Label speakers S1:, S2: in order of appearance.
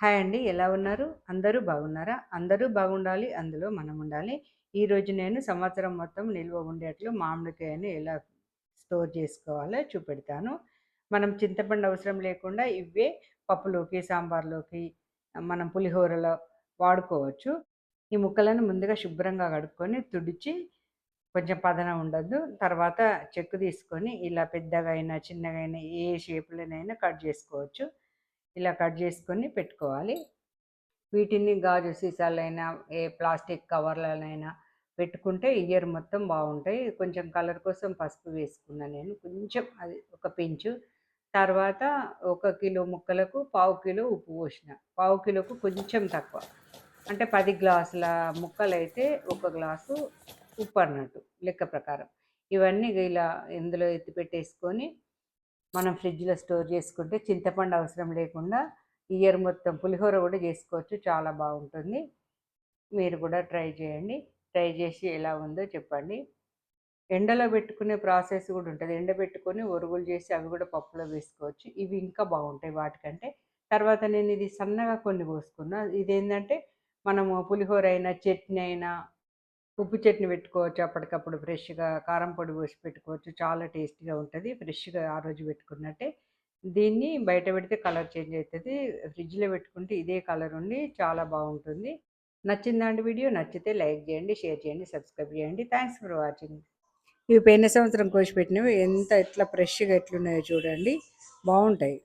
S1: Hi అండి. ఎలా ఉన్నారు? అందరూ బాగున్నారా? అందరూ బాగుండాలి. అందులో మనం ఉండాలి. ఈరోజు నేను సంవత్సరం మొత్తం నిల్వ ఉండేట్లు మామిడికాయని ఎలా స్టోర్ చేసుకోవాలో చూపెడతాను. మనం చింతపండు అవసరం లేకుండా ఇవే పప్పులోకి, సాంబార్‌లోకి, మనం పులిహోరలో వాడుకోవచ్చు. ఈ ముక్కలను ముందుగా శుభ్రంగా కడుక్కొని, తుడిచి కొంచెం పదనం ఉండద్దు తర్వాత చెక్కు తీసుకొని ఇలా పెద్దగా అయినా, చిన్నగా అయినా ఏ షేపులనైనా కట్ చేసుకోవచ్చు. ఇలా కట్ చేసుకొని పెట్టుకోవాలి. వీటిని గాజు సీసాలైనా, ఏ ప్లాస్టిక్ కవర్లనైనా పెట్టుకుంటే ఇయర్ మొత్తం బాగుంటాయి. కొంచెం కలర్ కోసం పసుపు వేసుకున్నాను నేను. కొంచెం అది ఒక పెంచు తర్వాత ఒక కిలో ముక్కలకు పావు కిలో ఉప్పు పోసిన. పావు కిలోకు కొంచెం తక్కువ. అంటే పది గ్లాసుల ముక్కలైతే ఒక గ్లాసు ఉప్పు అన్నట్టు లెక్క ప్రకారం. ఇవన్నీ ఇలా ఇందులో ఎత్తి పెట్టేసుకొని మనం ఫ్రిడ్జ్‌లో స్టోర్ చేసుకుంటే చింతపండు అవసరం లేకుండా ఇయర్ మొత్తం పులిహోర కూడా చేసుకోవచ్చు. చాలా బాగుంటుంది. మీరు కూడా ట్రై చేయండి. ట్రై చేసి ఎలా ఉందో చెప్పండి. ఎండలో పెట్టుకునే ప్రాసెస్ కూడా ఉంటుంది ఎండబెట్టుకొని ఒరుగులు చేసి అవి కూడా పప్పులో వేసుకోవచ్చు. ఇవి ఇంకా బాగుంటాయి వాటికంటే. తర్వాత నేను ఇది సన్నగా కొన్ని కోసుకున్నా. ఇదేంటంటే మనము పులిహోర అయినా, చట్నీ అయినా, ఉప్పు చట్నీ పెట్టుకోవచ్చు అప్పటికప్పుడు ఫ్రెష్‌గా. కారం పొడి పోసి పెట్టుకోవచ్చు. చాలా టేస్టీగా ఉంటుంది ఫ్రెష్‌గా ఆ రోజు పెట్టుకున్నట్టే. దీన్ని బయట పెడితే కలర్ చేంజ్ అవుతుంది ఫ్రిడ్జ్‌లో పెట్టుకుంటే ఇదే కలర్ ఉండి చాలా బాగుంటుంది. నచ్చిందండి వీడియో? నచ్చితే లైక్ చేయండి, షేర్ చేయండి, సబ్స్క్రైబ్ చేయండి. Thanks for watching. ఇవి పోయిన సంవత్సరం కోసి పెట్టినవి ఎంత ఎట్లా ఫ్రెష్‌గా ఎట్లున్నాయో చూడండి. బాగుంటాయి.